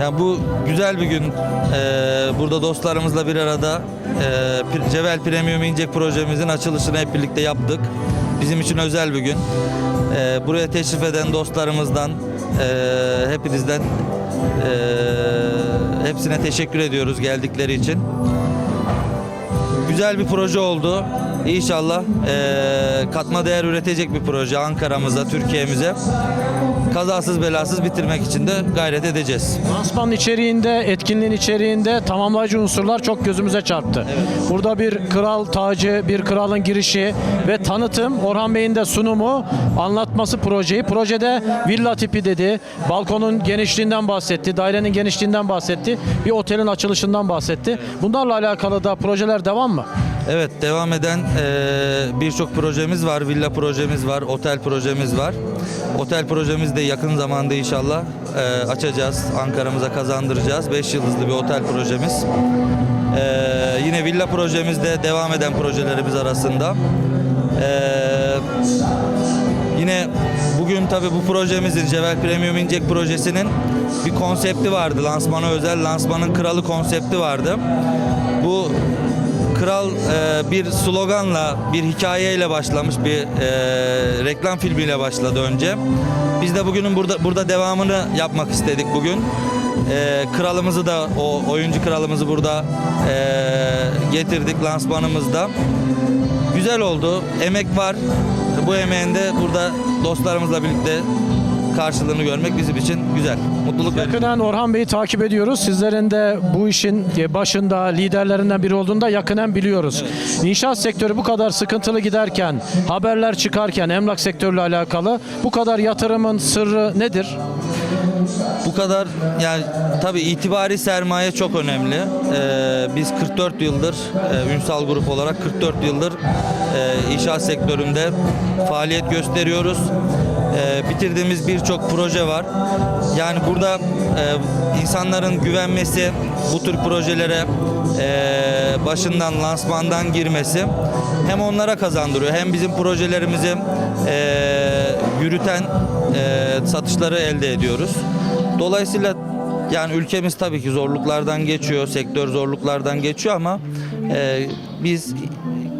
Yani bu güzel bir gün. Ee, burada dostlarımızla bir arada e, Pri- Cevel Premium İncek projemizin açılışını hep birlikte yaptık. Bizim için özel bir gün. Ee, buraya teşrif eden dostlarımızdan, e, hepinizden e, hepsine teşekkür ediyoruz geldikleri için. Güzel bir proje oldu. İnşallah e, katma değer üretecek bir proje Ankara'mıza, Türkiye'mize. Kazasız belasız bitirmek için de gayret edeceğiz. Lansmanın içeriğinde, etkinliğin içeriğinde tamamlayıcı unsurlar çok gözümüze çarptı. Burada bir kral tacı, bir kralın girişi ve tanıtım, Orhan Bey'in de sunumu, anlatması projeyi. Projede villa tipi dedi, balkonun genişliğinden bahsetti, dairenin genişliğinden bahsetti, bir otelin açılışından bahsetti. Bunlarla alakalı da projeler devam mı? Evet devam eden e, birçok projemiz var. Villa projemiz var, otel projemiz var. Otel projemiz de yakın zamanda inşallah e, açacağız. Ankara'mıza kazandıracağız. 5 yıldızlı bir otel projemiz. E, yine villa projemiz de devam eden projelerimiz arasında. E, yine bugün tabii bu projemizin Cevel Premium İncek projesinin bir konsepti vardı. Lansmana özel lansmanın kralı konsepti vardı. Bu Kral e, bir sloganla, bir hikayeyle başlamış bir e, reklam filmiyle başladı önce. Biz de bugünün burada burada devamını yapmak istedik bugün. E, kralımızı da o oyuncu kralımızı burada e, getirdik lansmanımızda. Güzel oldu. Emek var. Bu emeğin de burada dostlarımızla birlikte karşılığını görmek bizim için güzel. Mutluluk verici. Yakından Orhan Bey'i takip ediyoruz. Sizlerin de bu işin başında liderlerinden biri olduğunu da yakından biliyoruz. İnşaat sektörü bu kadar sıkıntılı giderken, haberler çıkarken emlak sektörüyle alakalı bu kadar yatırımın sırrı nedir? Bu kadar yani tabii itibari sermaye çok önemli. Ee, biz 44 yıldır e, Ünsal Grup olarak 44 yıldır e, inşaat sektöründe faaliyet gösteriyoruz. E, bitirdiğimiz birçok proje var. Yani burada e, insanların güvenmesi, bu tür projelere e, başından lansmandan girmesi hem onlara kazandırıyor hem bizim projelerimizi e, yürüten e, satışları elde ediyoruz. Dolayısıyla yani ülkemiz tabii ki zorluklardan geçiyor, sektör zorluklardan geçiyor ama e, biz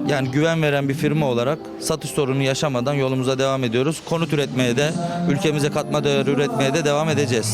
yani güven veren bir firma olarak satış sorunu yaşamadan yolumuza devam ediyoruz. Konut üretmeye de, ülkemize katma değer üretmeye de devam edeceğiz.